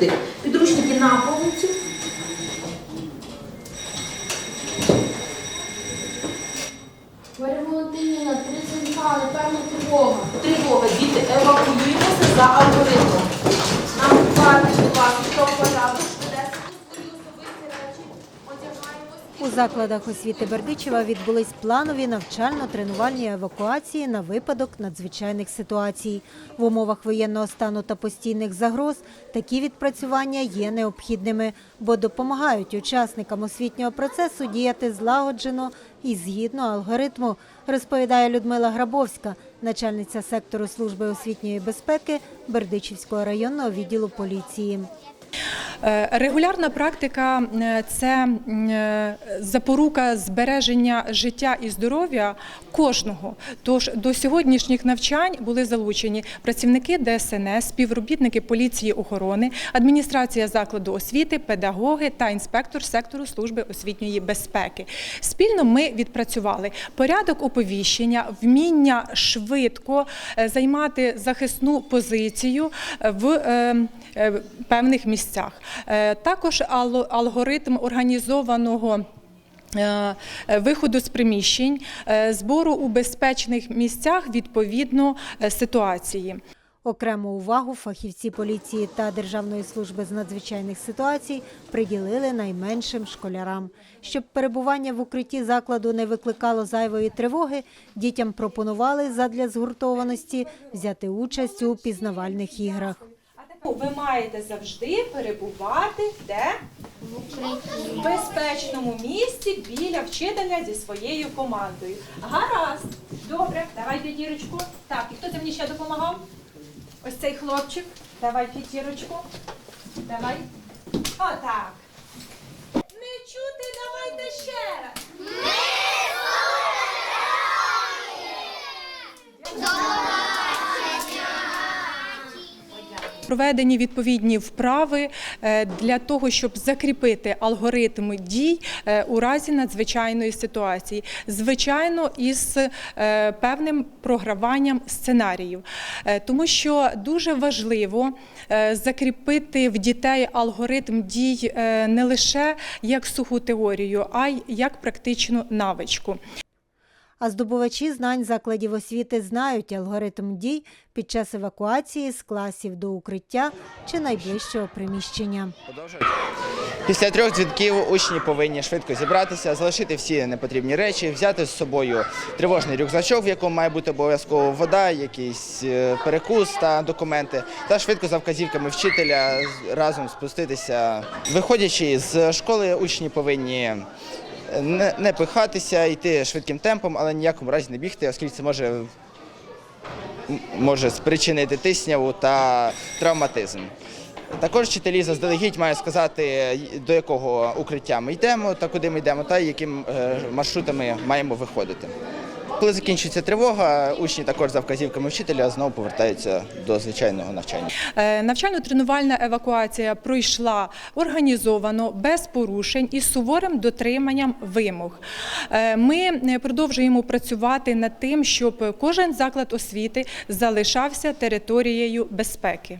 завжди. Підручники на полиці. Марія три 32, напевно, тривога. Тривога, діти, евакуюємося за алгоритмом. Закладах освіти Бердичева відбулись планові навчально-тренувальні евакуації на випадок надзвичайних ситуацій. В умовах воєнного стану та постійних загроз такі відпрацювання є необхідними, бо допомагають учасникам освітнього процесу діяти злагоджено і згідно алгоритму, розповідає Людмила Грабовська, начальниця сектору служби освітньої безпеки Бердичівського районного відділу поліції. Е, Регулярна практика е, це е, запорука збереження життя і здоров'я кожного. Тож до сьогоднішніх навчань були залучені працівники ДСНС, співробітники поліції охорони, адміністрація закладу освіти, педагоги та інспектор сектору служби освітньої безпеки. Спільно ми відпрацювали порядок оповіщення, вміння швидко займати захисну позицію в певних місцях. Е, Також ал- алгоритм організованого. е, Виходу з приміщень, е, збору у безпечних місцях відповідно ситуації. Окрему увагу фахівці поліції та Державної служби з надзвичайних ситуацій приділили найменшим школярам. Щоб перебування в укритті закладу не викликало зайвої тривоги, дітям пропонували задля згуртованості взяти участь у пізнавальних іграх. Ви маєте завжди перебувати де в безпечному місці біля вчителя зі своєю командою. Гаразд, добре, давай п'ятірочку. Так, і хто це мені ще допомагав? Ось цей хлопчик. Давай п'ятірочку. Давай. Отак. Не чути, давайте ще раз. Проведені відповідні вправи е, для того, щоб закріпити алгоритм дій е, у разі надзвичайної ситуації, звичайно, із е, певним програванням сценаріїв, тому що дуже важливо закріпити в дітей алгоритм дій не лише як суху теорію, а й як практичну навичку. А здобувачі знань закладів освіти знають алгоритм дій під час евакуації з класів до укриття чи найближчого приміщення. Після трьох дзвінків учні повинні швидко зібратися, залишити всі непотрібні речі, взяти з собою тривожний рюкзачок, в якому має бути обов'язково вода, якийсь е, перекус та документи, та швидко за вказівками вчителя разом спуститися. Виходячи з школи, учні повинні не, не пихатися, йти швидким темпом, але ніякому разі не бігти, оскільки це може може спричинити тисняву та травматизм. Також вчителі заздалегідь мають сказати, до якого укриття ми йдемо та куди ми йдемо, та яким е, маршрутами маємо виходити. Коли закінчується тривога, учні також за вказівками вчителя знову повертаються до звичайного навчання. Е, Навчально-тренувальна евакуація пройшла організовано, без порушень і з суворим дотриманням вимог. Е, Ми е, продовжуємо працювати над тим, щоб кожен заклад освіти залишався територією безпеки.